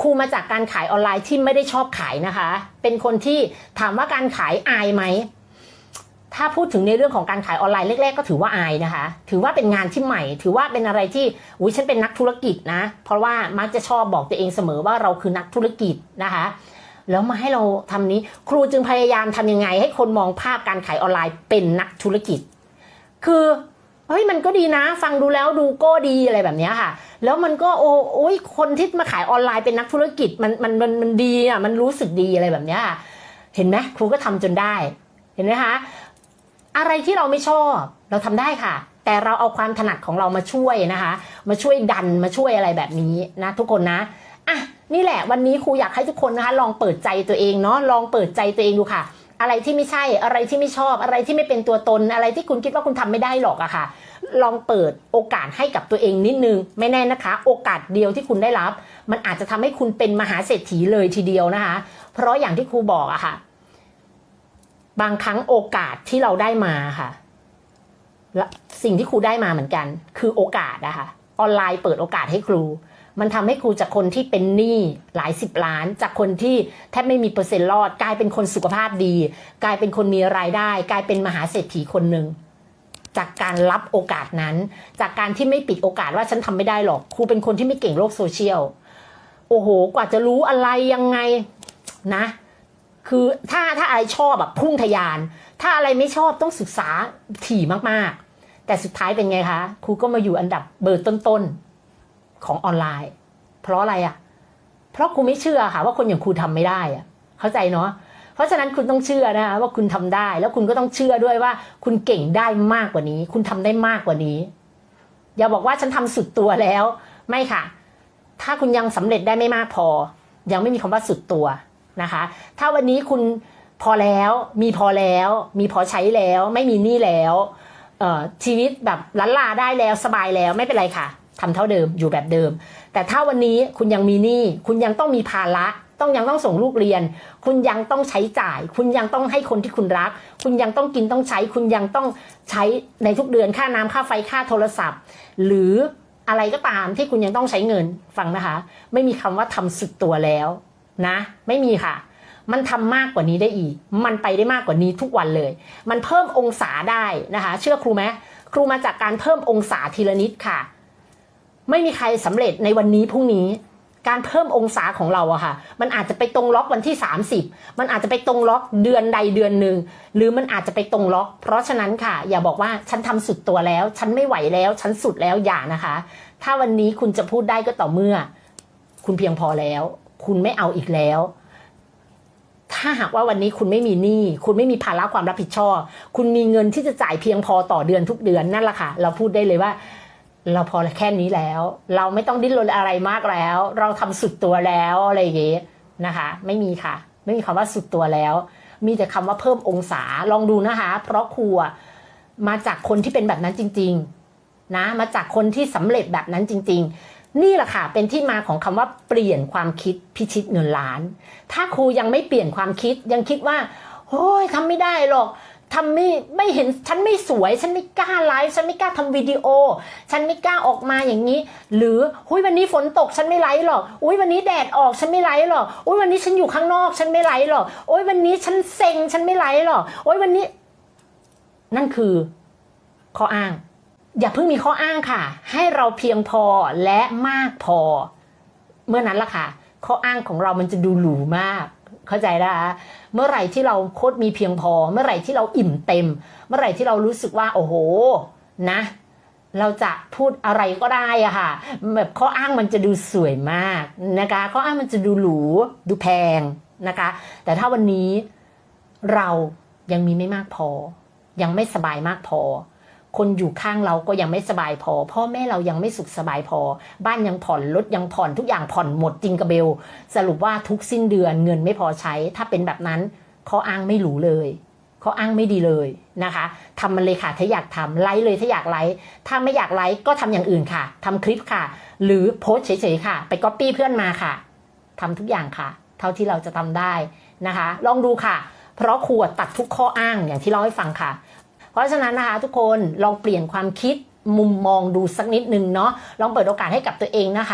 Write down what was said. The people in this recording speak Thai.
ครูมาจากการขายออนไลน์ที่ไม่ได้ชอบขายนะคะ เป็นคนที่ถามว่าการขายอายไหมถ้าพูดถึงในเรื่องของการขายออนไลน์แรกๆก็ถือว่าอายนะคะ ถือว่าเป็นงานที่ใหม่ ถือว่าเป็นอะไรที่อุ้ยฉันเป็นนักธุรกิจนะ เพราะว่ามักจะชอบบอกตัวเองเสมอว่าเราคือนักธุรกิจนะคะ แล้วมาให้เราทำนี้ครูจึงพยายามทำยังไง ให้คนมองภาพการขายออนไลน์เป็นนักธุรกิจ คือ เฮ้ยมันก็ดีนะ ฟังดูแล้วดูก็ดีอะไรแบบนี้ค่ะ แล้วมันก็โอ้โอยคนที่มาขายออนไลน์เป็นนักธุรกิจมันมันมันมันดีอะมันรู้สึกดีอะไรแบบนี้ค่ะเห็นไหมครูก็ทำจนได้ เห็นไหมคะอะไรที่เราไม่ชอบเราทำได้ค่ะ แต่เราเอาความถนัดของเรามาช่วยนะคะ มาช่วยดันมาช่วยอะไรแบบนี้นะทุกคนนะอะนี่แหละวันนี้ครูอยากให้ทุกคนนะคะ ลองเปิดใจตัวเองเนาะลองเปิดใจตัวเองดูค่ะ อะไรที่ไม่ใช่อะไรที่ไม่ชอบอะไรที่ไม่เป็นตัวตนอะไรที่คุณคิดว่าคุณทำไม่ได้หรอกอะค่ะ ลองเปิดโอกาสให้กับตัวเองนิดนึง ไม่แน่นะคะ โอกาสเดียวที่คุณได้รับ มันอาจจะทำให้คุณเป็นมหาเศรษฐีเลยทีเดียวนะคะ เพราะอย่างที่ครูบอกอะค่ะ บางครั้งโอกาสที่เราได้มาค่ะและสิ่งที่ครูได้มาเหมือนกัน คือโอกาสนะคะออนไลน์เปิดโอกาสให้ครู มันทำให้ครูจากคนที่เป็นหนี้หลายสิบล้าน จากคนที่แทบไม่มีเปอร์เซ็นต์รอด กลายเป็นคนสุขภาพดี กลายเป็นคนมีรายได้ กลายเป็นมหาเศรษฐีคนหนึ่ง จากการรับโอกาสนั้น จากการที่ไม่ปิดโอกาสว่าฉันทำไม่ได้หรอกครูเป็นคนที่ไม่เก่งโลกโซเชียลโอ้โห กว่าจะรู้อะไรยังไงนะ คือถ้าถ้าอะไรชอบแบบพุ่งทะยาน ถ้าอะไรไม่ชอบต้องศึกษาถี่มากๆ แต่สุดท้ายเป็นไงคะครูก็มาอยู่อันดับเบอร์ต้นๆของออนไลน์ เพราะอะไรอะ่ะ เพราะครูไม่เชื่อค่ะว่าคนอย่างครูทำไม่ได้อะเข้าใจเนาะ ราะฉะนั้นคุณต้องเชื่อนะคะว่าคุณทำได้ แล้วคุณก็ต้องเชื่อด้วยว่า คุณเก่งได้มากกว่านี้ คุณทำได้มากกว่านี้ อย่าบอกว่าฉันทำสุดตัวแล้ว ไม่ค่ะ ถ้าคุณยังสำเร็จได้ไม่มากพอ ยังไม่มีคำว่าสุดตัวนะคะ ถ้าวันนี้คุณพอแล้วมีพอแล้ว มีพอใช้แล้ว ไม่มีหนี้แล้วเออชีวิตแบบลันลาได้แล้วสบายแล้วไม่เป็นไรค่ะทำเท่าเดิมอยู่แบบเดิม แต่ถ้าวันนี้คุณยังมีหนี้คุณยังต้องมีภาระ ต้องยังต้องส่งลูกเรียน คุณยังต้องใช้จ่าย คุณยังต้องให้คนที่คุณรัก คุณยังต้องกินต้องใช้ คุณยังต้องใช้ในทุกเดือนค่าน้ำค่าไฟค่าโทรศัพท์ หรืออะไรก็ตามที่คุณยังต้องใช้เงินฟังนะคะ ไม่มีคำว่าทำสุดตัวแล้วนะ ไม่มีค่ะ มันทำมากกว่านี้ได้อีก มันไปได้มากกว่านี้ทุกวันเลย มันเพิ่มองศาได้นะคะ เชื่อครูไหมครูมาจากการเพิ่มองศาทีละนิดค่ะ ไม่มีใครสำเร็จในวันนี้พรุ่งนี้ การเพิ่มองศาของเราอะค่ะ มันอาจจะไปตรงล็อกวันที่ 30 มันอาจจะไปตรงล็อกเดือนใดเดือนหนึ่ง หรือมันอาจจะไปตรงล็อก เพราะฉะนั้นค่ะ อย่าบอกว่าฉันทำสุดตัวแล้ว ฉันไม่ไหวแล้ว ฉันสุดแล้วอย่านะคะ ถ้าวันนี้คุณจะพูดได้ก็ต่อเมื่อ คุณเพียงพอแล้ว คุณไม่เอาอีกแล้ว ถ้าหากว่าวันนี้คุณไม่มีหนี้ คุณไม่มีภาระความรับผิดชอบ คุณมีเงินที่จะจ่ายเพียงพอต่อเดือนทุกเดือนนั่นแหละค่ะ เราพูดได้เลยว่า เราพอแค่นี้แล้ว เราไม่ต้องดิ้นรนอะไรมากแล้ว เราทำสุดตัวแล้วอะไรอย่างเงี้ยนะคะ ไม่มีค่ะ ไม่มีคำว่าสุดตัวแล้ว มีแต่คำว่าเพิ่มองศาลองดูนะคะ เพราะครูมาจากคนที่เป็นแบบนั้นจริง ๆ นะ มาจากคนที่สำเร็จแบบนั้นจริง ๆ นี่แหละค่ะ เป็นที่มาของคำว่าเปลี่ยนความคิดพิชิตเงินล้าน ถ้าครูยังไม่เปลี่ยนความคิดยังคิดว่าโอ้ยทำไม่ได้หรอก ทำไม่ไม่เห็นฉันไม่สวย ฉันไม่กล้าไลฟ์ฉันไม่กล้าทำวิดีโอ ฉันไม่กล้าออกมาอย่างนี้ หรือหุยวันนี้ฝนตกฉันไม่ไลฟ์หรอกอุ้ยวันนี้แดดออกฉันไม่ไลฟ์หรอกอุ้ยวันนี้ฉันอยู่ข้างนอก ฉันไม่ไลฟ์หรอกโอ้ยวันนี้ฉันเซ็งฉันไม่ไลฟ์หรอกโอ้ยวันนี้ นั่นคือ ข้ออ้าง อย่าเพิ่งมีข้ออ้างค่ะ ให้เราเพียงพอและมากพอ เมื่อนั้นล่ะค่ะ ข้ออ้างของเรามันจะดูหรูมาก เข้าใจนะคะเมื่อไหร่ที่เราโคตรมีเพียงพอ เมื่อไหร่ที่เราอิ่มเต็ม เมื่อไหร่ที่เรารู้สึกว่า โอ้โห นะ เราจะพูดอะไรก็ได้อะค่ะ แบบข้ออ้างมันจะดูสวยมากนะคะข้ออ้างมันจะดูหรูดูแพงนะคะ แต่ถ้าวันนี้เรายังมีไม่มากพอ ยังไม่สบายมากพอ คนอยู่ข้างเราก็ยังไม่สบายพอ พ่อแม่เรายังไม่สุขสบายพอ บ้านยังผ่อนรถยังผ่อนทุกอย่างผ่อนหมดจริงกระเบล สรุปว่าทุกสิ้นเดือนเงินไม่พอใช้ ถ้าเป็นแบบนั้นข้ออ้างไม่หรูเลยข้ออ้างไม่ดีเลยนะคะทำมันเลยค่ะถ้าอยากทำไลค์เลยถ้าอยากไลค์ถ้าไม่อยากไลค์ก็ทำอย่างอื่นค่ะทำคลิปค่ะ หรือโพสเฉยๆค่ะ ไปก๊อปปี้เพื่อนมาค่ะทำทุกอย่างค่ะ เท่าที่เราจะทำได้นะคะ ลองดูค่ะ เพราะครูตัดทุกข้ออ้างอย่างที่เล่าให้ฟังค่ะ เพราะฉะนั้นนะคะทุกคนลองเปลี่ยนความคิดมุมมองดูสักนิดนึงเนาะลองเปิดโอกาสให้กับตัวเองนะคะ